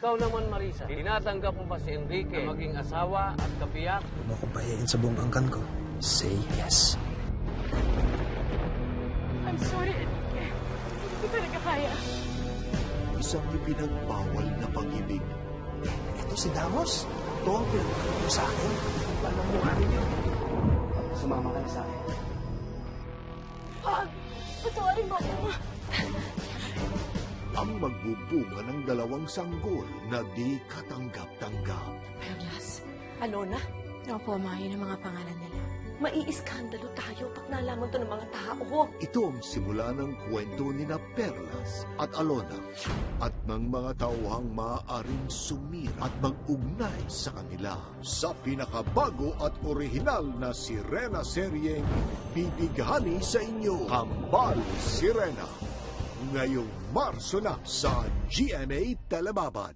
Ikaw naman, Marisa, tinatanggap mo ba si Enrique na maging asawa at kapiyak? Huwag mo akong pahiyain sa buong angkan ko. Say yes. I'm sorry, Enrique. Hindi ko talaga kaya. Isang ipinagbawal na pag-ibig. Ito si Damos. Ito ang pinagpapit mo sa akin. Alam mo rin yun. Sumama ka na sa akin. Wag! Patawarin mo ako. Ang magbubunga ng dalawang sanggol na di katanggap-tanggap. Perlas, Alona? Opo, Ma, yun ang mga pangalan nila. Maiiskandalo tayo pag nalaman to ng mga tao. Ito ang simula ng kwento ni na Perlas at Alona at ng mga tauhang maaaring sumira at mag-ugnay sa kanila sa pinakabago at orihinal na Sirena seryeng bibighani sa inyo Kambal Sirena ngayong Marso na sa GMA Telebabad.